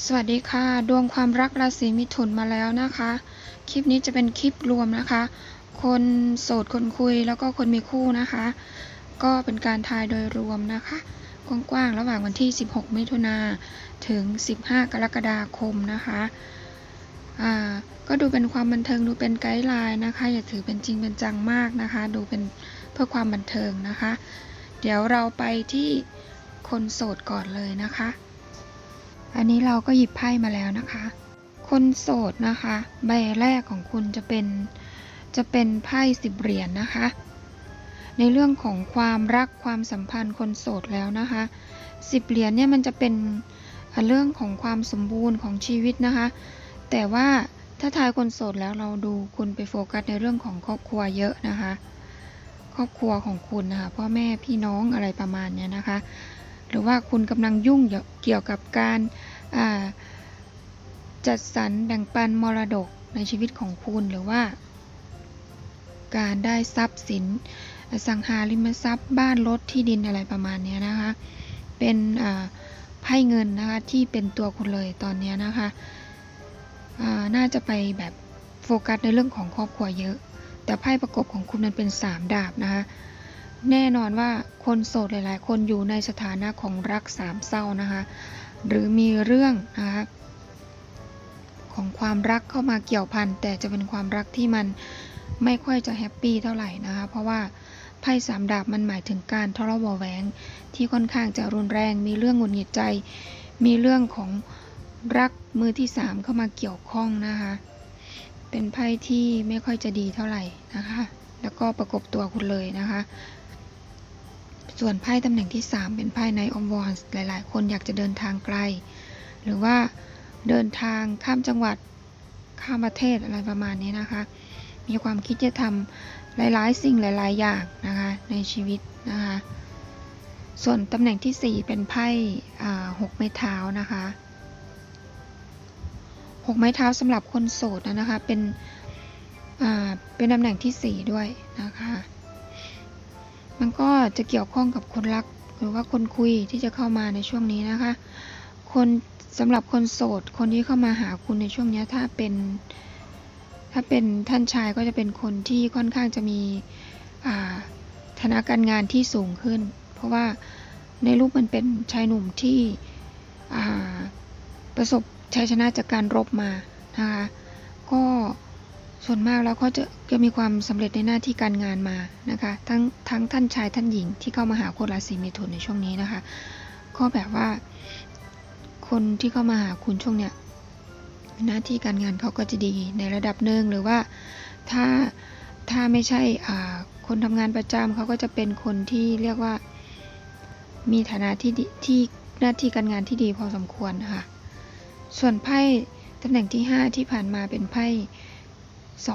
สวัสดีค่ะ ดวงความรักราศีมิถุนมาแล้วนะคะ คลิปนี้จะเป็นคลิปรวมนะคะ คนโสดคนคุยแล้วก็คนมีคู่นะคะ ก็เป็นการทายโดยรวมนะคะกว้างๆระหว่างวันที่ 16 มิถุนาถึง 15 กรกฎาคมนะคะอ่าก็ดูเป็นความบันเทิงดูเป็นไกด์ไลน์นะคะ อย่าถือเป็นจริงเป็นจังมากนะคะ ดูเป็นเพื่อความบันเทิงนะคะ เดี๋ยวเราไปที่คนโสดก่อนเลยนะคะ อันนี้เราก็หยิบไพ่มาแล้วนะคะ คนโสดนะคะ ใบแรกของคุณจะเป็นจะเป็นไพ่สิบเหรียญนะคะ ในเรื่องของความรักความสัมพันธ์คนโสดแล้วนะคะสิบเหรียญเนี่ยมันจะเป็นเรื่องของความสมบูรณ์ของชีวิตนะคะ แต่ว่าถ้าทายคนโสดแล้วเราดูคุณไปโฟกัสในเรื่องของครอบครัวเยอะนะคะ ครอบครัวของคุณนะคะพ่อแม่พี่น้องอะไรประมาณเนี้ยนะคะ หรือว่าคุณกำลังยุ่งเกี่ยวกับการาจัดสรรแบ่งปันมรดกในชีวิตของคุณหรือว่า การได้ทรัพย์สินสังหาริมทรัพย์ บ้านรถที่ดินอะไรประมาณนี้นะคะ เป็นไพ่เงินนะคะที่เป็นตัวคุณเลยตอนนี้นะคะน่าจะไปแบบโฟกัสในเรื่องของครอบครัวเยอะ แต่ไพ่ประกบของคุณมันเป็นสามดาบนะคะ แน่นอนว่าคนโสดหลาย ๆ คนอยู่ในสถานะของรักสามเศร้านะคะ หรือมีเรื่องนะคะของความรักเข้ามาเกี่ยวพันแต่จะเป็นความรักที่มันไม่ค่อยจะแฮปปี้เท่าไหร่นะคะ เพราะว่าไพ่สามดาบมันหมายถึงการทะเลาะเบาแหวงที่ค่อนข้างจะรุนแรง มีเรื่องหงุดหงิดใจ มีเรื่องของรักมือที่สามเข้ามาเกี่ยวข้องนะคะ เป็นไพ่ที่ไม่ค่อยจะดีเท่าไหร่นะคะ แล้วก็ประกบตัวคุณเลยนะคะ ส่วนไพ่ตำแหน่งที่ 3 เป็นไพ่ในออมวอนหลายๆ คนอยากจะเดินทางไกล หรือว่าเดินทางข้ามจังหวัดข้ามประเทศอะไรประมาณนี้นะคะ มีความคิดจะทำหลายๆ สิ่งหลาย ๆ อย่างนะคะในชีวิตนะคะ ส่วนตำแหน่งที่ 4 เป็นไพ่หกไม้เท้านะคะหกไม้เท้าสำหรับคนโสดนะคะ เป็นเป็นตำแหน่งทีสี่4 ด้วยนะคะ มันก็จะเกี่ยวข้องกับคนรักหรือว่าคนคุยที่จะเข้ามาในช่วงนี้นะคะ คนสำหรับคนโสด คนที่เข้ามาหาคุณในช่วงนี้ถ้าเป็น ถ้าเป็นท่านชายก็จะเป็นคนที่ค่อนข้างจะมีอ่าฐานะการงานที่สูงขึ้น เพราะว่าในรูปมันเป็นชายหนุ่มที่ประสบชัยชนะจากการรบมานะคะก็ ส่วนมากแล้วก็จะจะมีความสำเร็จในหน้าที่การงานมานะคะ ทั้งทั้งท่านชายท่านหญิงที่เข้ามาหาคนราศีเมถุนในช่วงนี้นะคะ ก็แบบว่า คนที่เข้ามาหาคุณช่วงเนี้ยหน้าที่การงานเขาก็จะดีในระดับหนึ่งหรือว่าถ้าถ้าไม่ใช่อ่าคนทำงานประจำเขาก็จะเป็นคนที่เรียกว่ามีฐานะที่ที่หน้าที่การงานที่ดีพอสมควรนะคะส่วนไพ่ตำแหน่งที่ 5 ที่ผ่านมาเป็นไพ่ ส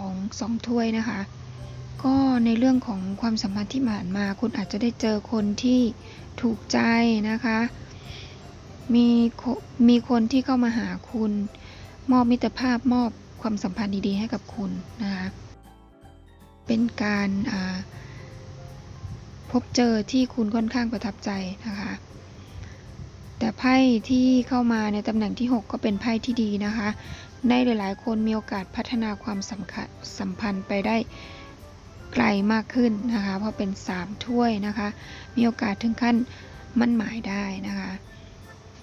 องถ้วยนะคะ ก็ในเรื่องของความสัมพันธ์ที่ผ่านมา คุณอาจจะได้เจอคนที่ถูกใจนะคะ มีมีคนที่เข้ามาหาคุณ มอบมิตรภาพมอบความสัมพันธ์ดีๆให้กับคุณนะคะ เป็นการาพบเจอที่คุณค่อนข้างประทับใจนะคะแต่ไพ่ที่เข้ามาในตำแหน่งที่ 6 ก็เป็นไพ่ที่ดีนะคะ ในหลายๆ คนมีโอกาสพัฒนาความสำคัญสัมพันธ์ไปได้ไกลมากขึ้นนะคะ เพราะเป็น 3 ถ้วยนะคะ มีโอกาสถึงขั้นมั่นหมายได้นะคะ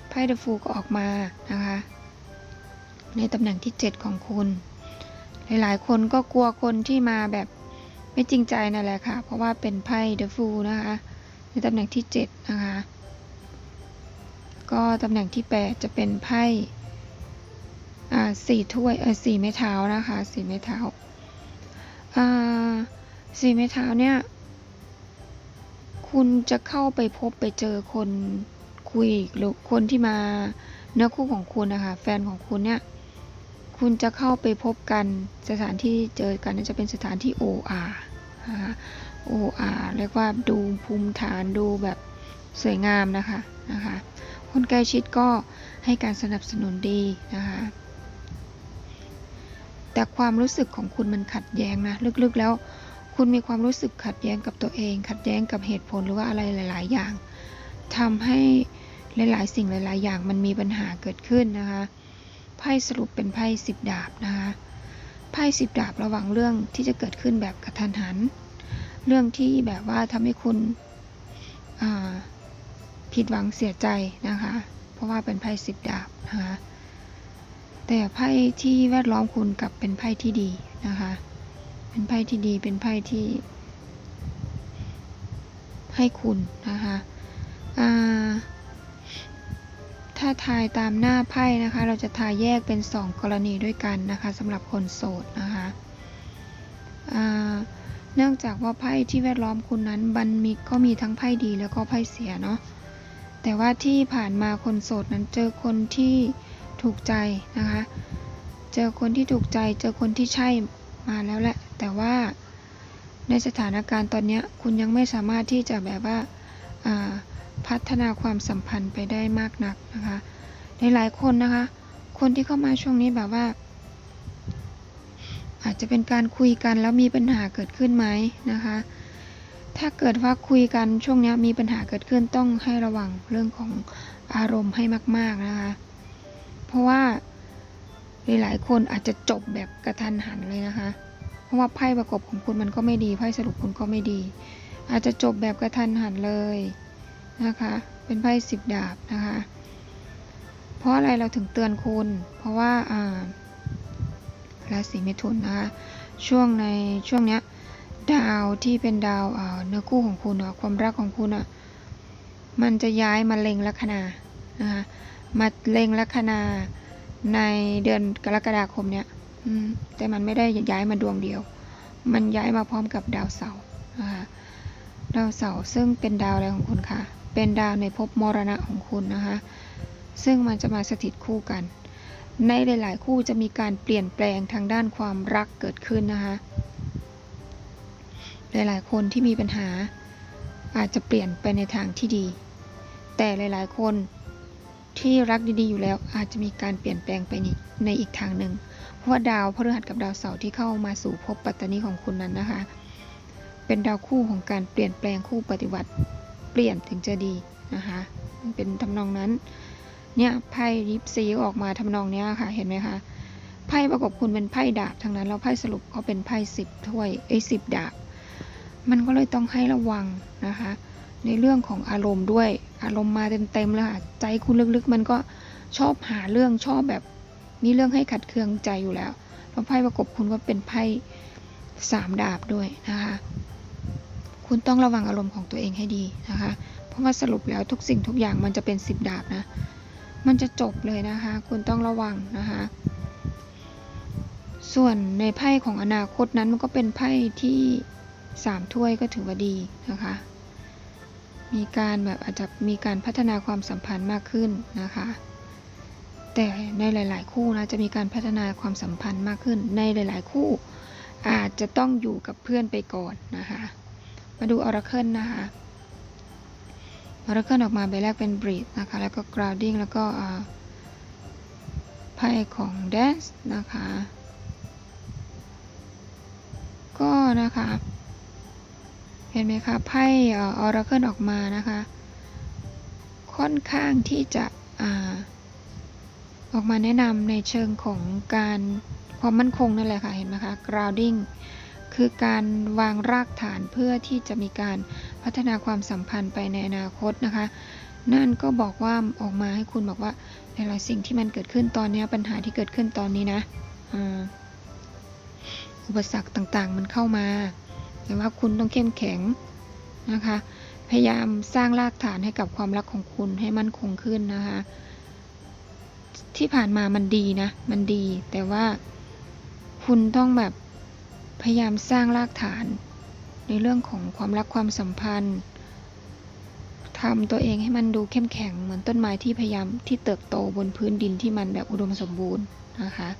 ไพ่เดอะฟูก็ออกมานะคะ ในตำแหน่งที่ 7 ของคุณ หลายๆ คนก็กลัวคนที่มาแบบไม่จริงใจนั่นแหละค่ะ เพราะว่าเป็นไพ่เดอะฟูนะคะ ในตำแหน่งที่ 7 นะคะ ก็ตำแหน่งที่ 8 จะเป็นไพ่ สี่ถ้วยเออสี่ไม้เท้านะคะสี่ไม้เท้าสี่ไม้เท้าเนี่ย คุณจะเข้าไปพบไปเจอคนคุยหรือคนที่มาเนื้อคู่ของคุณนะคะแฟนของคุณเนี่ย คุณจะเข้าไปพบกันสถานที่เจอกันจะเป็นสถานที่ OR นะคะ OR เรียกว่าดูภูมิฐานดูแบบสวยงามนะคะนะคะคนใกล้ชิดก็ให้การสนับสนุนดีนะคะ แต่ความรู้สึกของคุณมันขัดแย้งนะลึกๆแล้ว คุณมีความรู้สึกขัดแย้งกับตัวเอง ขัดแย้งกับเหตุผลหรือว่าอะไรหลาย ๆ อย่างทำให้หลายๆ สิ่งหลาย ๆ อย่างมันมีปัญหาเกิดขึ้นนะคะไพ่สรุปเป็นไพ่สิบดาบนะคะไพ่สิบดาบระวังเรื่องที่จะเกิดขึ้นแบบกระทันหัน เรื่องที่แบบว่าทำให้คุณผิดหวังเสียใจนะคะ เพราะว่าเป็นไพ่สิบดาบนะคะ แต่ไพ่ที่แวดล้อมคุณกับเป็นไพ่ที่ดีนะคะ เป็นไพ่ที่ดีเป็นไพ่ที่ให้คุณนะคะถ้าทายตามหน้าไพ่นะคะ เราจะทายแยกเป็น 2 กรณีด้วยกันนะคะสำหรับคนโสดนะคะเนื่องจากว่าไพ่ที่แวดล้อมคุณนั้นมันมีก็มีทั้งไพ่ดีแล้วก็ไพ่เสียเนาะแต่ว่าที่ผ่านมาคนโสดนั้นเจอคนที่ ถูกใจนะคะ เจอคนที่ถูกใจ เจอคนที่ใช่มาแล้วแหละ แต่ว่าในสถานการณ์ตอนนี้คุณยังไม่สามารถที่จะแบบว่าาพัฒนาความสัมพันธ์ไปได้มากนักนะคะในหลายคนนะคะ คนที่เข้ามาช่วงนี้แบบว่า อาจจะเป็นการคุยกันแล้วมีปัญหาเกิดขึ้นไหมนะคะ ถ้าเกิดว่าคุยกันช่วงนี้มีปัญหาเกิดขึ้นต้องให้ระวังเรื่องของอารมณ์ให้มาก ๆนะคะ ราะว่าหลายๆคนอาจจะจบแบบกระทันหันเลยนะคะ เพราะว่าไพ่ประกบของคุณมันก็ไม่ดีไพ่สรุปคุณก็ไม่ดี อาจจะจบแบบกระทันหันเลยนะคะ เป็นไพ่สิบดาบนะคะ เพราะอะไรเราถึงเตือนคุณ เพราะว่าอ่าราศีเมถุนนะคะช่วงในช่วงเนี้ยดาวที่เป็นดาวเนื้อคู่ของคุณความรักของคุณอะมันจะย้ายมาเล็งลัคนานะคะ มาเล็งลัคนาในเดือนกรกฎาคมเนี้ยแต่มันไม่ได้ย้ายมาดวงเดียว มันย้ายมาพร้อมกับดาวเสาร์นะคะดาวเสาร์ซึ่งเป็นดาวอะไรของคุณคะเป็นดาวในภพมรณะของคุณนะคะ ซึ่งมันจะมาสถิตคู่กัน ในหลาย ๆ คู่จะมีการเปลี่ยนแปลงทางด้านความรักเกิดขึ้นนะคะหลาย ๆ คนที่มีปัญหาอาจจะเปลี่ยนไปในทางที่ดี แต่หลาย ๆ คน ที่รักดีๆอยู่แล้วอาจจะมีการเปลี่ยนแปลงไปในในอีกทางหนึ่ง เพราะว่าดาวพฤหัสกับดาวเสาร์ที่เข้ามาสู่ภพปัตตานีของคุณนั้นนะคะ เป็นดาวคู่ของการเปลี่ยนแปลงคู่ปฏิวัติ เปลี่ยนถึงจะดีนะคะมันเป็นทำนองนั้น เนี่ยไพ่ยิปซีออกมาทำนองเนี้ยค่ะ เห็นไหมคะไพ่ประกบคุณเป็นไพ่ดาบทั้งนั้นแล้วไพ่สรุปก็เป็นไพ่สิบถ้วยไอ้สิบดาบ มันก็เลยต้องให้ระวังนะคะ ในเรื่องของอารมณ์ด้วย อารมณ์มาเต็มๆเลยค่ะใจคุณลึกๆ มันก็ชอบหาเรื่องชอบแบบมีเรื่องให้ขัดเคืองใจอยู่แล้วแล้วไพ่ประกบคุณก็เป็นไพ่สามดาบด้วยนะคะ คุณต้องระวังอารมณ์ของตัวเองให้ดีนะคะ เพราะว่าสรุปแล้วทุกสิ่งทุกอย่างมันจะเป็นสิบดาบนะ มันจะจบเลยนะคะ คุณต้องระวังนะคะ ส่วนในไพ่ของอนาคตนั้นมันก็เป็นไพ่ที่สามถ้วยก็ถือว่าดีนะคะ มีการแบบอาจจะมีการพัฒนาความสัมพันธ์มากขึ้นนะคะ แต่ในหลาย ๆ คู่นะจะมีการพัฒนาความสัมพันธ์มากขึ้น ในหลาย ๆ คู่อาจจะต้องอยู่กับเพื่อนไปก่อนนะคะ มาดูออร์เคิลนะคะออร์เคิลออกมาใบแรกเป็นบรีดนะคะ แล้วก็ grounding แล้วก็ไพ่ของ dance นะคะ ก็นะคะ เห็นไหมคะไพ่ออราเคิลออกมานะคะ ค่อนข้างที่จะอออกมาแนะนำในเชิงของการความมั่นคงนั่นแหละค่ะ เห็นไหมคะ grounding คือการวางรากฐานเพื่อที่จะมีการพัฒนาความสัมพันธ์ไปในอนาคตนะคะ นั่นก็บอกว่าออกมาให้คุณบอกว่าหลายๆสิ่งที่มันเกิดขึ้นตอนนี้ปัญหาที่เกิดขึ้นตอนนี้นะอุปสรรคต่างๆ มันเข้ามา แต่ว่าคุณต้องเข้มแข็งนะคะ พยายามสร้างรากฐานให้กับความรักของคุณให้มั่นคงขึ้นนะคะ ที่ผ่านมามันดีนะ มันดี แต่ว่าคุณต้องแบบพยายามสร้างรากฐาน ในเรื่องของความรักความสัมพันธ์ทำตัวเองให้มันดูเข้มแข็งเหมือนต้นไม้ที่พยายามที่เติบโตบนพื้นดินที่มันแบบอุดมสมบูรณ์นะคะ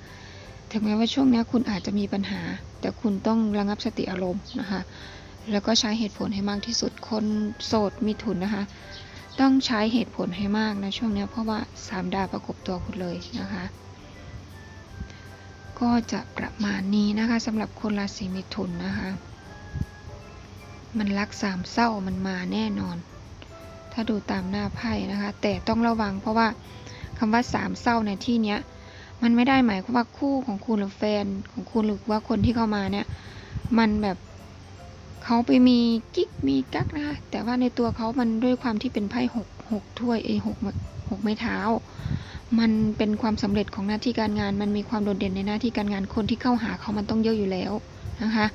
ถึงแม้ว่าช่วงนี้คุณอาจจะมีปัญหา แต่คุณต้องระงับสติอารมณ์นะคะ แล้วก็ใช้เหตุผลให้มากที่สุดคนโสดมีทุนนะคะ ต้องใช้เหตุผลให้มากนะช่วงนี้เพราะว่าสามดาวประกบตัวคุณเลยนะคะ ก็จะประมาณนี้นะคะสำหรับคนราศีมิถุนนะคะ มันรักสามเศร้ามันมาแน่นอน ถ้าดูตามหน้าไพ่นะคะ แต่ต้องระวังเพราะว่าคำว่าสามเศร้าในที่เนี้ย มันไม่ได้หมายความว่าคู่ของคุณหรือแฟนของคุณหรือว่าคนที่เข้ามาเนี่ย มันแบบเขาไปมีกิ๊กมีกักนะคะแต่ว่าในตัวเขามันด้วยความที่เป็นไพ่หกหกถ้วยเอหกหกไม้เท้า มันเป็นความสำเร็จของหน้าที่การงาน มันมีความโดดเด่นในหน้าที่การงานคนที่เข้าหาเขามันต้องเยอะอยู่แล้วนะคะ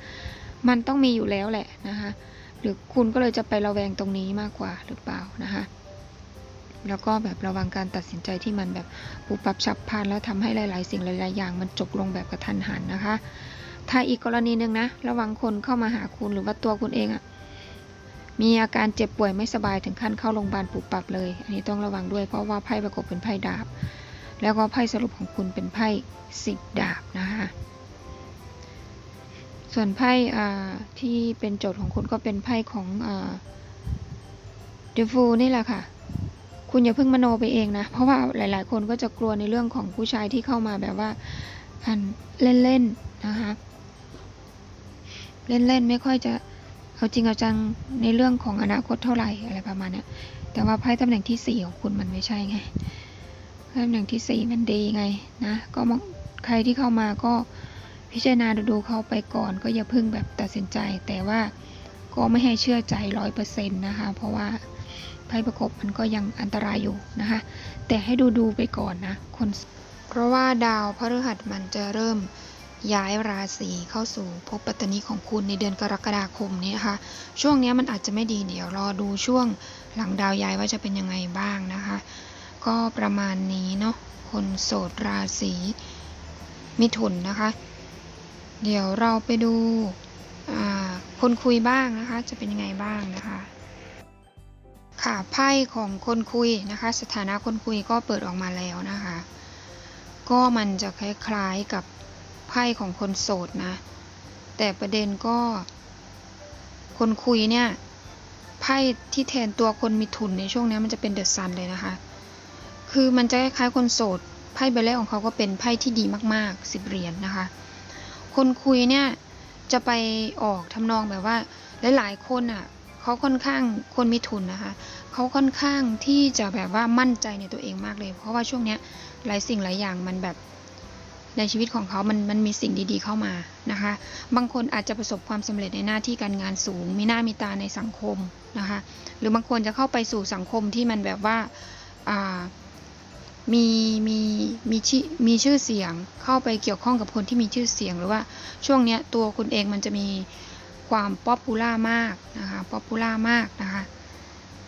มันต้องมีอยู่แล้วแหละนะคะ หรือคุณก็เลยจะไประแวงตรงนี้มากกว่าหรือเปล่านะคะ แล้วก็แบบระวังการตัดสินใจที่มันแบบปุบปับฉับพลันแล้วทำให้หลาย ๆ สิ่งหลาย ๆ อย่างมันจบลงแบบกระทันหันนะคะ ถ้าอีกกรณีหนึ่งนะ ระวังคนเข้ามาหาคุณหรือว่าตัวคุณเองอะมีอาการเจ็บป่วยไม่สบายถึงขั้นเข้าโรงพยาบาลปุบปับเลย อันนี้ต้องระวังด้วยเพราะว่าไพ่ประกบเป็นไพ่ดาบ แล้วก็ไพ่สรุปของคุณเป็นไพ่สิบดาบนะคะส่วนไพ่ที่เป็นโจทย์ของคุณก็เป็นไพ่ของเดฟูนี่แหละค่ะ คุณอย่าเพิ่งมโนไปเองนะ เพราะว่าหลาย ๆ คนก็จะกลัวในเรื่องของผู้ชายที่เข้ามาแบบว่าอันเล่น ๆ นะคะ เล่น ๆ ไม่ค่อยจะเอาจริงเอาจังในเรื่องของอนาคตเท่าไหร่อะไรประมาณนี้แต่ว่าไพ่ตำแหน่งที่สี่ของคุณมันไม่ใช่ไงไพ่ตำแหน่งที่สี่มันดีไงนะก็มองใครที่เข้ามาก็พิจารณาดูๆเขาไปก่อนก็อย่าเพิ่งแบบตัดสินใจ แต่ว่าก็ไม่ให้เชื่อใจร้อยเปอร์เซ็นต์นะคะ เพราะว่า ไพ่ประกบมันก็ยังอันตรายอยู่นะคะ แต่ให้ดูดูไปก่อนนะคนเพราะว่าดาวพฤหัสมันจะเริ่มย้ายราศีเข้าสู่ภพปัตตนีของคุณในเดือนกรกฎาคมนี้นะคะ ช่วงนี้มันอาจจะไม่ดีเดี๋ยวรอดูช่วงหลังดาวย้ายว่าจะเป็นยังไงบ้างนะคะ ก็ประมาณนี้เนาะคนโสดราศีมิถุนนะคะ เดี๋ยวเราไปดูคนคุยบ้างนะคะ จะเป็นยังไงบ้างนะคะ ค่ะไพ่ของคนคุยนะคะ สถานะคนคุยก็เปิดออกมาแล้วนะคะ ก็มันจะคล้ายๆกับไพ่ของคนโสดนะ แต่ประเด็นก็ คนคุยเนี่ยไพ่ที่แทนตัวคนมีทุนในช่วงนี้มันจะเป็นเดอะซันเลยนะคะ คือมันจะคล้ายๆคนโสดไพ่ใบแรกของเขาก็เป็นไพ่ที่ดีมากๆสิบเหรียญนะคะ คนคุยเนี่ยจะไปออกทำนองแบบว่าหลายๆคนอะ เขาค่อนข้างคนมีทุนนะคะเขาค่อนข้างที่จะแบบว่ามั่นใจในตัวเองมากเลย เพราะว่าช่วงเนี้ยหลายสิ่งหลายอย่างมันแบบในชีวิตของเขามันมันมีสิ่งดีๆเข้ามานะคะ บางคนอาจจะประสบความสำเร็จในหน้าที่การงานสูง มีหน้ามีตาในสังคมนะคะ หรือบางคนจะเข้าไปสู่สังคมที่มันแบบว่าอ่ามีมีมีชื่อมีชื่อเสียง เข้าไปเกี่ยวข้องกับคนที่มีชื่อเสียง หรือว่าช่วงเนี้ยตัวคุณเองมันจะมี ความป๊อปปูล่ามากนะคะป๊อปปูล่ามากนะคะ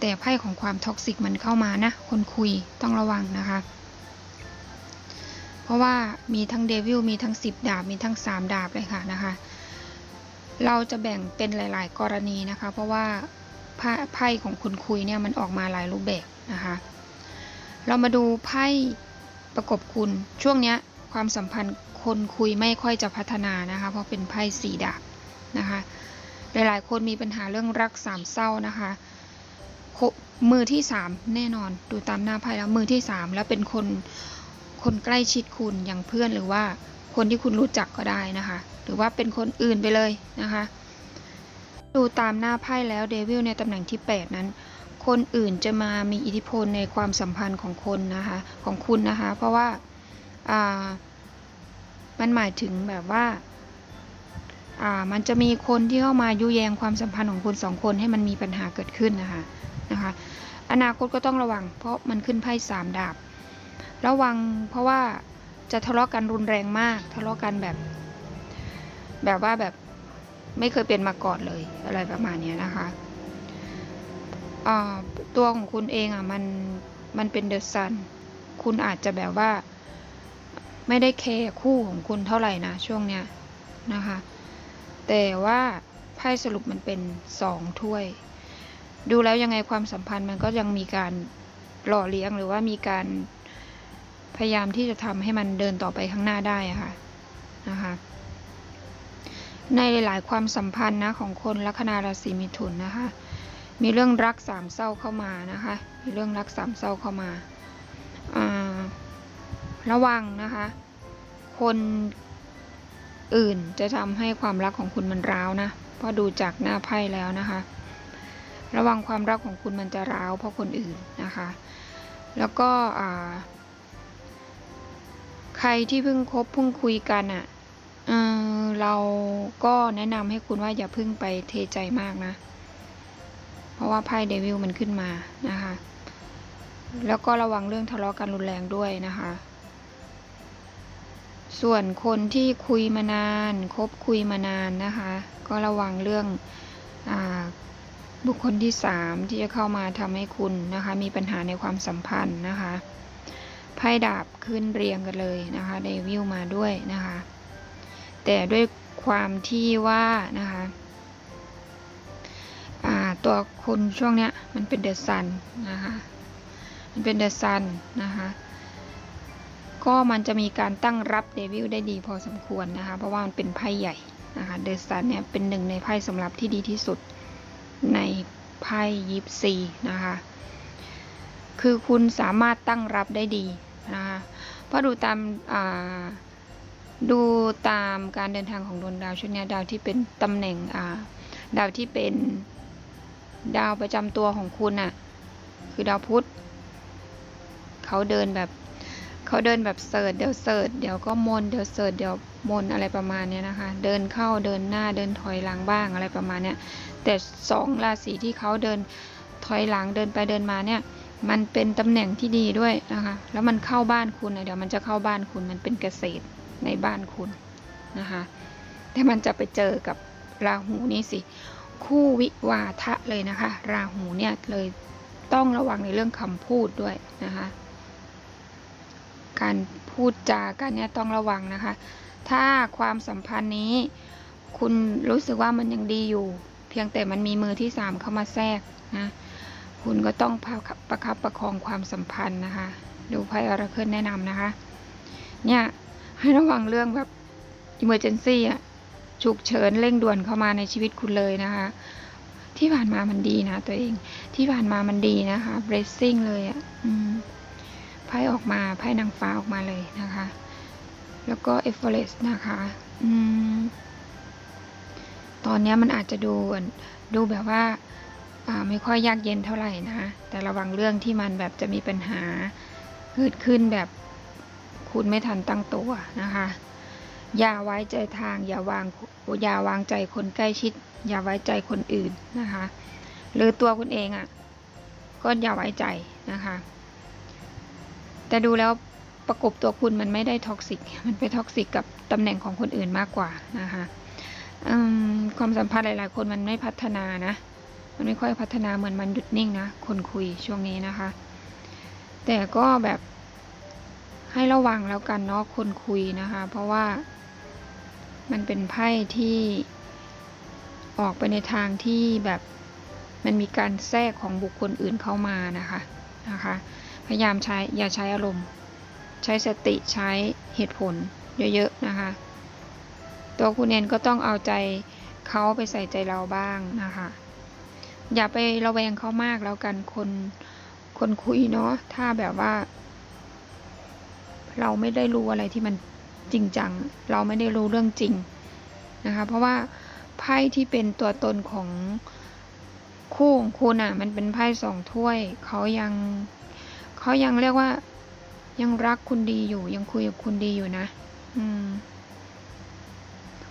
แต่ไพ่ของความท็อกซิกมันเข้ามานะ คนคุยต้องระวังนะคะ เพราะว่ามีทั้งเดวิลมีทั้ง 10 ดาบ มีทั้ง 3 ดาบเลยค่ะนะคะ เราจะแบ่งเป็นหลาย ๆ กรณีนะคะ เพราะว่าไพ่ของคุณคุยเนี่ยมันออกมาหลายรูปแบบนะคะ เรามาดูไพ่ประกบคุณช่วงเนี้ยความสัมพันธ์คนคุยไม่ค่อยจะพัฒนานะคะ เพราะเป็นไพ่สีดาบนะคะ หลายๆ คนมีปัญหาเรื่องรักสามเศร้านะคะมือที่สามแน่นอนดูตามหน้าไพ่แล้วมือที่สามแล้วเป็นคนคนใกล้ชิดคุณอย่างเพื่อนหรือว่าคนที่คุณรู้จักก็ได้นะคะ หรือว่าเป็นคนอื่นไปเลยนะคะ ดูตามหน้าไพ่แล้วเดวิลในตำแหน่งที่ 8 นั้น คนอื่นจะมามีอิทธิพลในความสัมพันธ์ของคนนะคะของคุณนะคะ เพราะว่าามันหมายถึงแบบว่า มันจะมีคนที่เข้ามายุแยงความสัมพันธ์ของคุณสองคนให้มันมีปัญหาเกิดขึ้นนะคะนะคะ อนาคตก็ต้องระวัง เพราะมันขึ้นไพ่สามดาบ ระวังเพราะว่าจะทะเลาะกันรุนแรงมาก ทะเลาะกันแบบ แบบว่าแบบไม่เคยเป็นมาก่อนเลยอะไรประมาณนี้นะคะตัวของคุณเองอะมันมันเป็นเดอะซัน คุณอาจจะแบบว่า ไม่ได้แคร์คู่ของคุณเท่าไหร่นะช่วงเนี้ยนะคะ แต่ว่าไพ่สรุปมันเป็นสองถ้วย ดูแล้วยังไงความสัมพันธ์มันก็ยังมีการหล่อเลี้ยงหรือว่ามีการพยายามที่จะทำให้มันเดินต่อไปข้างหน้าได้ะค่ะนะคะในหลาย ๆ ความสัมพันธ์นะของคนลัคนาราศีมิถุนนะคะ มีเรื่องรักสามเศร้าเข้ามานะคะ มีเรื่องรักสามเศร้าเข้ามาอ่าระวังนะคะ คน อื่นจะทำให้ความรักของคุณมันร้าวนะ เพราะดูจากหน้าไพ่แล้วนะคะ ระวังความรักของคุณมันจะร้าวเพราะคนอื่นนะคะ แล้วก็ใครที่เพิ่งคบเพิ่งคุยกันอะ่ะเเราก็แนะนำให้คุณว่าอย่าเพิ่งไปเทใจมากนะ เพราะว่าไพ่เดวิลมันขึ้นมานะคะ แล้วก็ระวังเรื่องทะเลาะกันรุนแรงด้วยนะคะ ส่วนคนที่คุยมานานคบคุยมานานนะคะ ก็ระวังเรื่องอบุคคลที่สามที่จะเข้ามาทำให้คุณนะคะ มีปัญหาในความสัมพันธ์นะคะไพ่ดาบขึ้นเรียงกันเลยนะคะเดวิลมาด้วยนะคะ แต่ด้วยความที่ว่านะคะตัวคุณช่วงเนี้ยมันเป็นเดอะซันนะคะ มันเป็นเดอะซันนะคะ ก็มันจะมีการตั้งรับเดวิลได้ดีพอสมควรนะคะ เพราะว่ามันเป็นไพ่ใหญ่นะคะเดอะซันเนี่ยเป็นหนึ่งในไพ่สำหรับที่ดีที่สุดในไพ่ยิปซีนะคะ คือคุณสามารถตั้งรับได้ดีนะคะเพราะดูตามาดูตามการเดินทางของดวงดาวช่วงเนี้ดาวที่เป็นตำแหน่งาดาวที่เป็นดาวประจำตัวของคุณอะ่ะคือดาวพุธเขาเดินแบบ เขาเดินแบบเสิร์ชเดี๋ยวเสิร์ชเดี๋ยวก็มนเดี๋ยวเสิร์ชเดี๋ยวมนอะไรประมาณเนี้ยนะคะ เดินเข้าเดินหน้าเดินถอยหลังบ้างอะไรประมาณเนี้ยแต่สองราศีที่เขาเดินถอยหลังเดินไปเดินมาเนี่ยมันเป็นตำแหน่งที่ดีด้วยนะคะ แล้วมันเข้าบ้านคุณนะเดี๋ยวมันจะเข้าบ้านคุณมันเป็นเกษตรในบ้านคุณนะคะ แต่มันจะไปเจอกับราหูนี่สิ คู่วิวาทะเลยนะคะ ราหูเนี่ยเลยต้องระวังในเรื่องคำพูดด้วยนะคะ การพูดจากันเนี่ยต้องระวังนะคะ ถ้าความสัมพันธ์นี้ คุณรู้สึกว่ามันยังดีอยู่ เพียงแต่มันมีมือที่สามเข้ามาแทรกนะคุณก็ต้องประคับประคองความสัมพันธ์นะคะ ดูไพ่อราเคิลแนะนำนะคะ เนี่ยให้ระวังเรื่องแบบ emergency อะฉุกเฉินเร่งด่วนเข้ามาในชีวิตคุณเลยนะคะ ที่ผ่านมามันดีนะตัวเอง ที่ผ่านมามันดีนะคะ blessing เลยอะ่ะ พ่ออกมาไพ่นางฟ้าออกมาเลยนะคะ แล้วก็ e f f o r e s t นะคะอืมตอนนี้มันอาจจะดูดูแบบว่าอ่าไม่ค่อยยากเย็นเท่าไหร่นะ แต่ระวังเรื่องที่มันแบบจะมีปัญหาเกิดขึ้นแบบคุณไม่ทันตั้งตัวนะคะ อย่าไว้ใจทาง อย่าวางอย่าวางใจคนใกล้ชิด อย่าไว้ใจคนอื่นนะคะ หรือตัวคุณเองอะ่ะก็อย่าไว้ใจนะคะ แต่ดูแล้วประกบตัวคุณมันไม่ได้ท็อกซิก มันไปท็อกซิกกับตำแหน่งของคนอื่นมากกว่านะคะความสัมพันธ์หลาย ๆ คนมันไม่พัฒนานะ มันไม่ค่อยพัฒนาเหมือนมันหยุดนิ่งนะ คนคุยช่วงนี้นะคะ แต่ก็แบบให้ระวังแล้วกันเนาะคนคุยนะคะ เพราะว่ามันเป็นไพ่ที่ออกไปในทางที่แบบมันมีการแทรกของบุคคลอื่นเข้ามานะคะนะคะ พยายามใช้อย่าใช้อารมณ์ ใช้สติใช้เหตุผลเยอะๆนะคะ ตัวคุณเองก็ต้องเอาใจเขาไปใส่ใจเราบ้างนะคะ อย่าไประแวงเขามากแล้วกันคนคนคุยเนาะถ้าแบบว่า เราไม่ได้รู้อะไรที่มันจริงจัง เราไม่ได้รู้เรื่องจริงนะคะ เพราะว่าไพ่ที่เป็นตัวตนของคู่ของคุณอะ มันเป็นไพ่สองถ้วยเขายัง เขายังเรียกว่า ยังรักคุณดีอยู่ ยังคุยกับคุณดีอยู่นะ อืม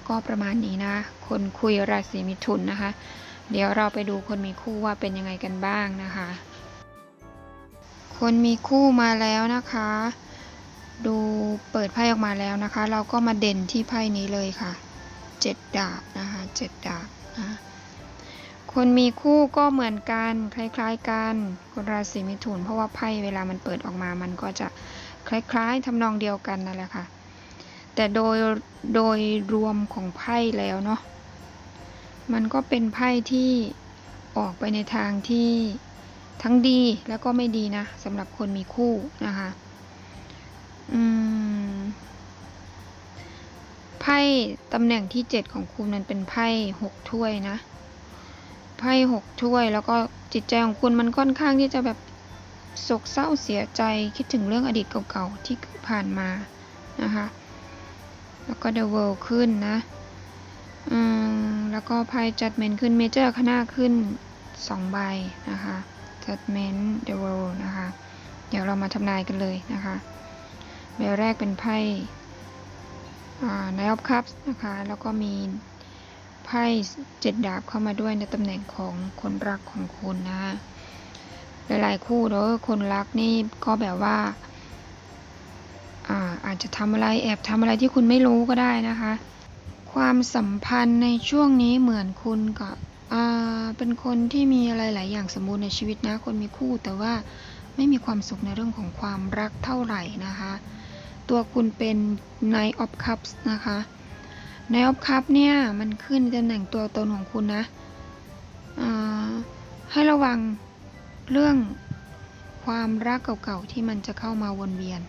ก็ประมาณนี้นะ คนคุยราศีมิถุนนะคะ เดี๋ยวเราไปดูคนมีคู่ว่าเป็นยังไงกันบ้างนะคะ คนมีคู่มาแล้วนะคะ ดูเปิดไพ่ออกมาแล้วนะคะ เราก็มาเด่นที่ไพ่นี้เลยค่ะ เจ็ดดาบนะคะ เจ็ดดาบนะ คนมีคู่ก็เหมือนกัน คล้ายๆกันคนราศีมิถุน เพราะว่าไพ่เวลามันเปิดออกมา มันก็จะคล้ายๆทำนองเดียวกันนั่นแหละค่ะ แต่โดยโดยรวมของไพ่แล้วเนาะมันก็เป็นไพ่ที่ออกไปในทางที่ทั้งดีแล้วก็ไม่ดีนะสำหรับคนมีคู่นะคะอืมไพ่ตำแหน่งที่เจ็ดของคุณมันเป็นไพ่หกถ้วยนะ ไพ่หกถ้วย แล้วก็จิตใจของคุณมันค่อนข้างที่จะแบบโศกเศร้าเสียใจคิดถึงเรื่องอดีตเก่าๆที่ผ่านมานะคะ แล้วก็ The World ขึ้นนะอืมแล้วก็ไพ่ Judgment ขึ้น Major คณะขึ้นสองใบนะคะ Judgment the World นะคะ เดี๋ยวเรามาทำนายกันเลยนะคะใบแรกเป็นไพ่อ่า Knight of Cups นะคะ แล้วก็มี ไพ่เจ็ดดาบเข้ามาด้วยในตำแหน่งของคนรักของคุณนะ หลายๆคู่เนอะคนรักนี่ก็แบบว่าอาอาจจะทำอะไรแอบทำอะไรที่คุณไม่รู้ก็ได้นะคะ ความสัมพันธ์ในช่วงนี้เหมือนคุณกับเป็นคนที่มีอะไรหลายอย่างสมบูรณ์ในชีวิตนะ คนมีคู่แต่ว่าไม่มีความสุขในเรื่องของความรักเท่าไหร่นะคะ ตัวคุณเป็น Knight of Cups นะคะ Knight of Cups เนี่ย มันขึ้นตำแหน่งตัวตนของคุณนะให้ระวังเรื่องความรักเก่าๆที่มันจะเข้ามาวนเวียน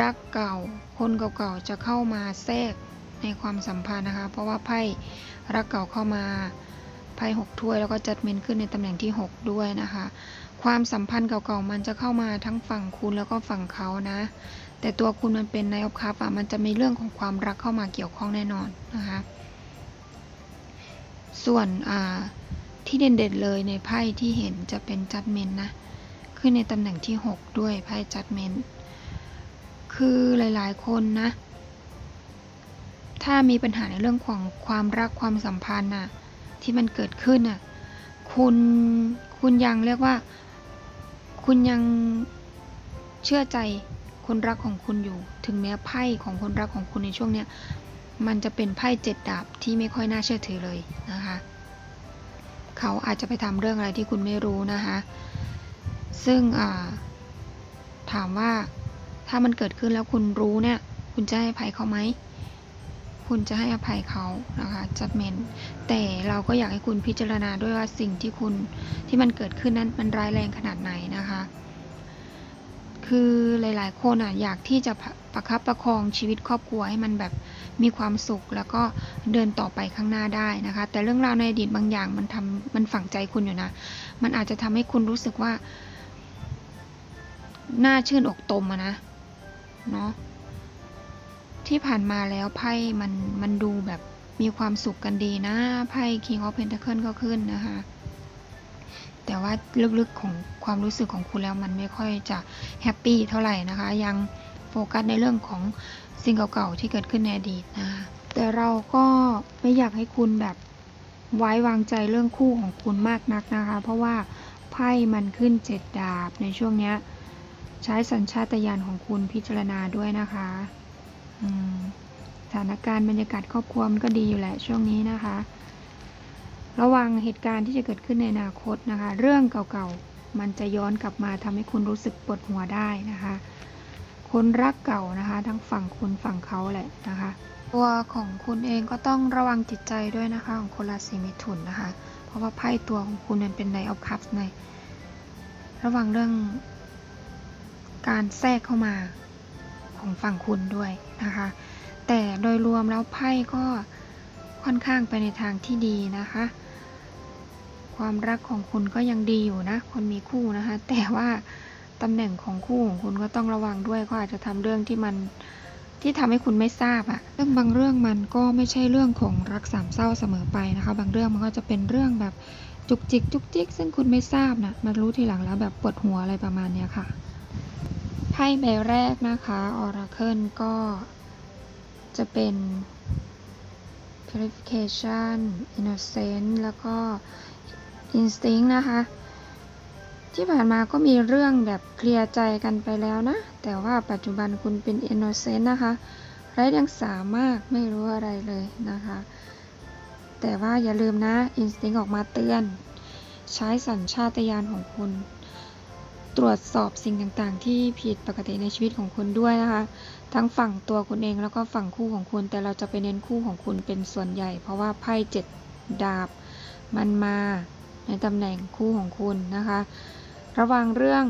รักเก่า คนเก่าๆจะเข้ามาแทรกในความสัมพันธ์นะคะ เพราะว่าไพ่รักเก่าเข้ามาไพ่หกถ้วยแล้วก็จัดเมนขึ้นในตำแหน่งที่ 6 ด้วยนะคะ ความสัมพันธ์เก่าๆมันจะเข้ามาทั้งฝั่งคุณแล้วก็ฝั่งเขานะ แต่ตัวคุณมันเป็นนายอบคัพอะมันจะมีเรื่องของความรักเข้ามาเกี่ยวข้องแน่นอนนะคะ ส่วนอ่าที่เด่นๆเลยในไพ่ที่เห็นจะเป็นจัดเมนนะขึ้นในตำแหน่งที่ 6 ด้วยไพ่จัดเมนคือหลายๆคนนะ ถ้ามีปัญหาในเรื่องของความรักความสัมพันธ์น่ะที่มันเกิดขึ้นน่ะคุณคุณยังเรียกว่า คุณยังเชื่อใจ คนรักของคุณอยู่ ถึงแม้ไพ่ของคนรักของคุณในช่วงเนี้ยมันจะเป็นไพ่เจ็ดดาบที่ไม่ค่อยน่าเชื่อถือเลยนะคะ เขาอาจจะไปทำเรื่องอะไรที่คุณไม่รู้นะคะ ซึ่งาถามว่าถ้ามันเกิดขึ้นแล้วคุณรู้เนี่ย คุณจะให้อภัยเขาไหม คุณจะให้อภัยเขานะคะจัดเมนแต่เราก็อยากให้คุณพิจารณาด้วยว่าสิ่งที่คุณที่มันเกิดขึ้นนั้นมันร้ายแรงขนาดไหนนะคะ คือหลาย ๆ คนอะอยากที่จะประคับประคองชีวิตครอบครัวให้มันแบบมีความสุขแล้วก็เดินต่อไปข้างหน้าได้นะคะ แต่เรื่องราวในอดีตบางอย่างมันทำมันฝังใจคุณอยู่นะ มันอาจจะทำให้คุณรู้สึกว่าน่าชื่นอกตมอะนะเนาะที่ผ่านมาแล้วไพ่มันมันดูแบบมีความสุขกันดีนะไพ่ King of Pentacle ก็ขึ้นนะคะ แต่ว่าลึกๆของความรู้สึกของคุณแล้วมันไม่ค่อยจะแฮปปี้เท่าไหร่นะคะ ยังโฟกัสในเรื่องของสิ่งเก่าๆที่เกิดขึ้นในอดีตนะคะแต่เราก็ไม่อยากให้คุณแบบไว้วางใจเรื่องคู่ของคุณมากนักนะคะ เพราะว่าไพ่มันขึ้นเจ็ดดาบในช่วงเนี้ยใช้สัญชาตญาณของคุณพิจารณาด้วยนะคะสถานการณ์บรรยากาศครอบครัวมันก็ดีอยู่แหละช่วงนี้นะคะ ระวังเหตุการณ์ที่จะเกิดขึ้นในอนาคตนะคะ เรื่องเก่าๆ มันจะย้อนกลับมาทำให้คุณรู้สึกปวดหัวได้นะคะ คนรักเก่านะคะ ทั้งฝั่งคุณฝั่งเขาแหละนะคะ ตัวของคุณเองก็ต้องระวังจิตใจด้วยนะคะ ของคนราศีมิถุนนะคะ เพราะว่าไพ่ตัวของคุณมันเป็นไนออฟคัพใน ระวังเรื่องการแทรกเข้ามาของฝั่งคุณด้วยนะคะ แต่โดยรวมแล้วไพ่ก็ค่อนข้างไปในทางที่ดีนะคะ ความรักของคุณก็ยังดีอยู่นะ คนมีคู่นะคะ แต่ว่าตำแหน่งของคู่ของคุณก็ต้องระวังด้วยก็อาจจะทำเรื่องที่มันที่ทำให้คุณไม่ทราบอะเรื่องบางเรื่องมันก็ไม่ใช่เรื่องของรักสามเศร้าเสมอไปนะคะ บางเรื่องมันก็จะเป็นเรื่องแบบจุกจิกจุกจิก ซึ่งคุณไม่ทราบนะมารู้ทีหลังแล้วแบบปวดหัวอะไรประมาณเนี้ยค่ะไพ่ใบแรกนะคะ Oracle ก็จะเป็น Purification Innocent แล้วก็ Instinct นะคะ ที่ผ่านมาก็มีเรื่องแบบเคลียร์ใจกันไปแล้วนะ แต่ว่าปัจจุบันคุณเป็น Innocent นะคะ ไร้เดียงสามารถไม่รู้อะไรเลยนะคะ แต่ว่าอย่าลืมนะ Instinct ออกมาเตือน ใช้สัญชาตญาณของคุณตรวจสอบสิ่งต่างๆ ที่ผิดปกติในชีวิตของคุณด้วยนะคะ ทั้งฝั่งตัวคุณเองแล้วก็ฝั่งคู่ของคุณ แต่เราจะไปเน้นคู่ของคุณเป็นส่วนใหญ่ เพราะว่าไพ่เจ็ดดาบมันมา ในตำแหน่งคู่ของคุณนะคะ ระวังเรื่อง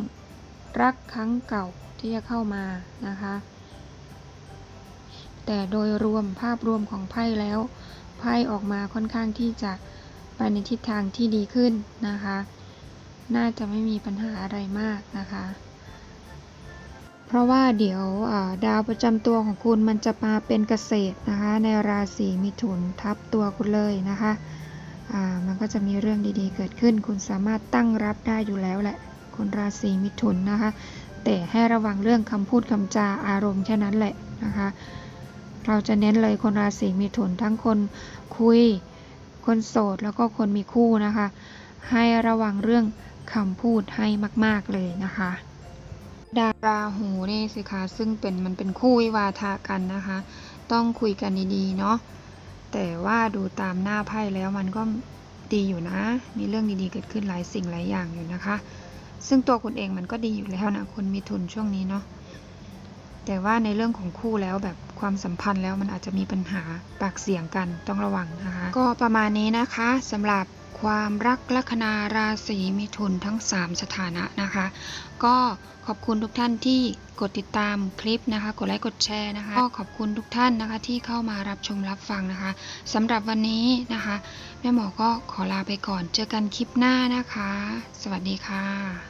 รักครั้งเก่าที่จะเข้ามานะคะ แต่โดยรวมภาพรวมของไพ่แล้วไพ่ออกมาค่อนข้างที่จะไปในทิศทางที่ดีขึ้นนะคะ น่าจะไม่มีปัญหาอะไรมากนะคะ เพราะว่าเดี๋ยวดาวประจำตัวของคุณมันจะมาเป็นเกษตรนะคะ ในราศีมิถุนทับตัวคุณเลยนะคะ มันก็จะมีเรื่องดีๆ เกิดขึ้น คุณสามารถตั้งรับได้อยู่แล้วแหละ คนราศีมิถุนนะคะ แต่ให้ระวังเรื่องคำพูดคำจาอารมณ์แค่นั้นแหละนะคะ เราจะเน้นเลยคนราศีมิถุนทั้งคนคุย คนโสดแล้วก็คนมีคู่นะคะ ให้ระวังเรื่องคำพูดให้มาก ๆเลยนะคะดาราหูนี่สิคะซึ่งเป็นมันเป็นคู่วิวาทะกันนะคะ ต้องคุยกันดีๆเนาะ แต่ว่าดูตามหน้าไพ่แล้วมันก็ดีอยู่นะ มีเรื่องดีๆ เกิดขึ้นหลายสิ่งหลายอย่างอยู่นะคะ ซึ่งตัวคุณเองมันก็ดีอยู่แล้วนะคุณมีทุนช่วงนี้เนาะ แต่ว่าในเรื่องของคู่แล้วแบบความสัมพันธ์แล้วมันอาจจะมีปัญหาปากเสียงกันต้องระวังนะคะ ก็ประมาณนี้นะคะสำหรับ ความรักลัคนาราศีมิถุนทั้ง 3 สถานะนะคะ ก็ขอบคุณทุกท่านที่กดติดตามคลิปนะคะ กดไลค์กดแชร์นะคะ ก็ขอบคุณทุกท่านนะคะที่เข้ามารับชมรับฟังนะคะสำหรับวันนี้นะคะ แม่หมอก็ขอลาไปก่อนเจอกันคลิปหน้านะคะ สวัสดีค่ะ